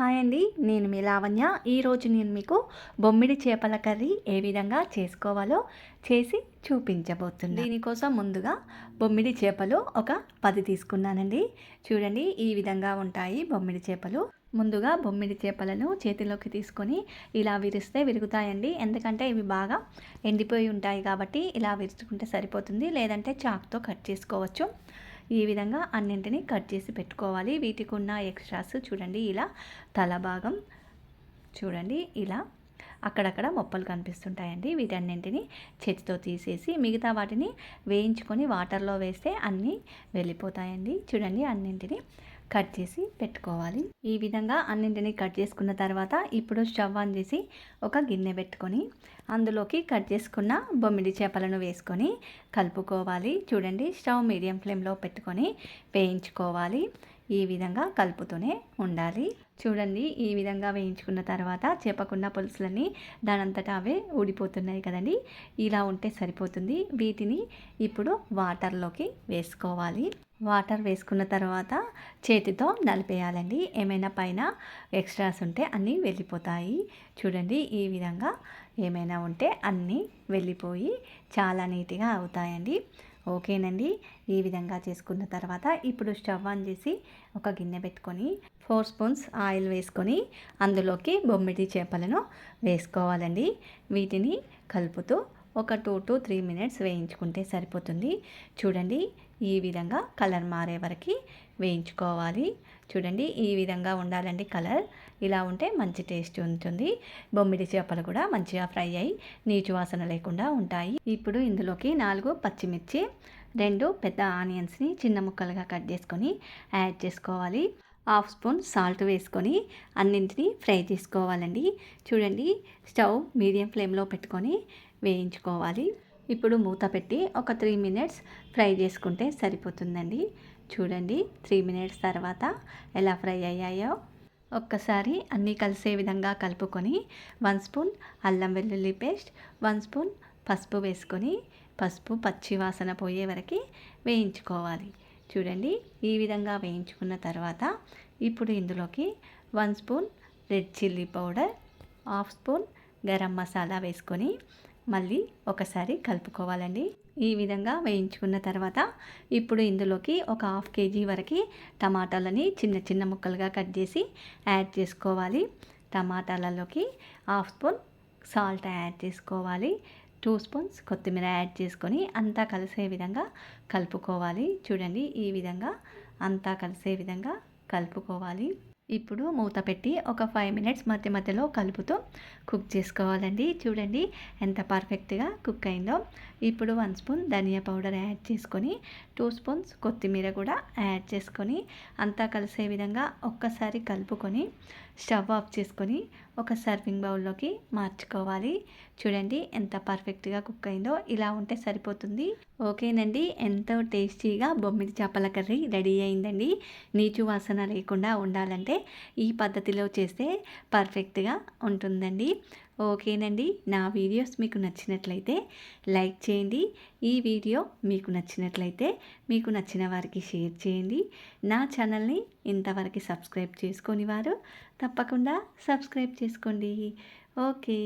Hi అండి నేను మీ లావణ్య. ఈరోజు నేను మీకు బొమ్మిడి చేపల కర్రీ ఏ విధంగా చేసుకోవాలో చేసి చూపించబోతుంది దీనికోసం ముందుగా బొమ్మిడి చేపలు ఒక పది తీసుకున్నానండి. చూడండి ఈ విధంగా ఉంటాయి బొమ్మిడి చేపలు. ముందుగా బొమ్మిడి చేపలను చేతిలోకి తీసుకొని ఇలా విరిస్తే విరుగుతాయండి. ఎందుకంటే ఇవి బాగా ఎండిపోయి ఉంటాయి కాబట్టి ఇలా విరుచుకుంటే సరిపోతుంది. లేదంటే చాక్తో కట్ చేసుకోవచ్చు. ఈ విధంగా అన్నింటినీ కట్ చేసి పెట్టుకోవాలి. వీటికి ఉన్న ఎక్స్ట్రాస్ చూడండి ఇలా తల భాగం చూడండి ఇలా అక్కడక్కడ మొప్పలు కనిపిస్తుంటాయండి. వీటన్నింటినీ చేతితో తీసేసి మిగతా వాటిని వేయించుకొని వాటర్లో వేస్తే అన్నీ వెళ్ళిపోతాయండి. చూడండి అన్నింటినీ కట్ చేసి పెట్టుకోవాలి. ఈ విధంగా అన్నింటినీ కట్ చేసుకున్న తర్వాత ఇప్పుడు స్టవ్ ఆన్ చేసి ఒక గిన్నె పెట్టుకొని అందులోకి కట్ చేసుకున్న బొమ్మిడి చేపలను వేసుకొని కలుపుకోవాలి. చూడండి స్టవ్ మీడియం ఫ్లేమ్లో పెట్టుకొని వేయించుకోవాలి. ఈ విధంగా కలుపుతూనే ఉండాలి. చూడండి ఈ విధంగా వేయించుకున్న తర్వాత చేపకున్న పులుసులన్నీ దానంతటా అవే ఊడిపోతున్నాయి కదండి. ఇలా ఉంటే సరిపోతుంది. వీటిని ఇప్పుడు వాటర్లోకి వేసుకోవాలి. వాటర్ వేసుకున్న తర్వాత చేతితో నలిపేయాలండి. ఏమైనా పైన ఎక్స్ట్రాస్ ఉంటే అన్నీ వెళ్ళిపోతాయి. చూడండి ఈ విధంగా ఏమైనా ఉంటే అన్నీ వెళ్ళిపోయి చాలా నీట్గా అవుతాయండి. ఓకేనండి? ఈ విధంగా చేసుకున్న తర్వాత ఇప్పుడు స్టవ్ ఆన్ చేసి ఒక గిన్నె పెట్టుకొని ఫోర్ స్పూన్స్ ఆయిల్ వేసుకొని అందులోకి బొమ్మిడి చేపలను వేసుకోవాలండి. వీటిని కలుపుతూ ఒక టూ టు త్రీ మినిట్స్ వేయించుకుంటే సరిపోతుంది. చూడండి ఈ విధంగా కలర్ మారే వరకు వేయించుకోవాలి. చూడండి ఈ విధంగా ఉండాలండి కలర్. ఇలా ఉంటే మంచి టేస్ట్ ఉంటుంది. బొమ్మిడి చేపలు కూడా మంచిగా ఫ్రై అయ్యి నీచు వాసన లేకుండా ఉంటాయి. ఇప్పుడు ఇందులోకి నాలుగు పచ్చిమిర్చి రెండు పెద్ద ఆనియన్స్ని చిన్న ముక్కలుగా కట్ చేసుకొని యాడ్ చేసుకోవాలి. హాఫ్ స్పూన్ సాల్ట్ వేసుకొని అన్నింటినీ ఫ్రై చేసుకోవాలండి. చూడండి స్టవ్ మీడియం ఫ్లేమ్లో పెట్టుకొని వేయించుకోవాలి. ఇప్పుడు మూత పెట్టి ఒక త్రీ మినిట్స్ ఫ్రై చేసుకుంటే సరిపోతుందండి. చూడండి త్రీ మినిట్స్ తర్వాత ఎలా ఫ్రై అయ్యాయో. ఒక్కసారి అన్నీ కలిసే విధంగా కలుపుకొని వన్ స్పూన్ అల్లం వెల్లుల్లి పేస్ట్ వన్ స్పూన్ పసుపు వేసుకొని పసుపు పచ్చి వాసన పోయే వరకు వేయించుకోవాలి. చూడండి ఈ విధంగా వేయించుకున్న తర్వాత ఇప్పుడు ఇందులోకి one spoon red chilli powder half spoon garam masala వేసుకొని మళ్ళీ ఒకసారి కలుపుకోవాలండి. ఈ విధంగా వేయించుకున్న తర్వాత ఇప్పుడు ఇందులోకి ఒక హాఫ్ కేజీ వరకు టమాటాలని చిన్న చిన్న ముక్కలుగా కట్ చేసి యాడ్ చేసుకోవాలి. టమాటాలలోకి హాఫ్ స్పూన్ సాల్ట్ యాడ్ చేసుకోవాలి. టూ స్పూన్స్ కొత్తిమీర యాడ్ చేసుకొని అంతా కలిసే విధంగా కలుపుకోవాలి. చూడండి ఈ విధంగా అంతా కలిసే విధంగా కలుపుకోవాలి. ఇప్పుడు మూత పెట్టి ఒక ఫైవ్ మినిట్స్ మధ్య మధ్యలో కలుపుతూ కుక్ చేసుకోవాలండి. చూడండి ఎంత పర్ఫెక్ట్గా కుక్ అయిందో. ఇప్పుడు వన్ స్పూన్ ధనియా పౌడర్ యాడ్ చేసుకొని టూ స్పూన్స్ కొత్తిమీర కూడా యాడ్ చేసుకొని అంతా కలిసే విధంగా ఒక్కసారి కలుపుకొని స్టవ్ ఆఫ్ చేసుకొని ఒక సర్వింగ్ బౌల్లోకి మార్చుకోవాలి. చూడండి ఎంత పర్ఫెక్ట్గా కుక్ అయిందో ఇలా ఉంటే సరిపోతుంది. ఓకేనండి ఎంతో టేస్టీగా బొమ్మిడి చేపల కర్రీ రెడీ అయిందండి. నీచు వాసన లేకుండా ఉండాలంటే ఈ పద్ధతిలో చేస్తే పర్ఫెక్ట్గా ఉంటుందండి. ఓకేనండి. నా వీడియోస్ మీకు నచ్చినట్లయితే లైక్ చేయండి. ఈ వీడియో మీకు నచ్చినట్లయితే మీకు నచ్చిన వారికి షేర్ చేయండి. నా ఛానల్ని ఇంతవరకు సబ్స్క్రైబ్ చేసుకొని వారు తప్పకుండా సబ్స్క్రైబ్ చేసుకోండి. ఓకే.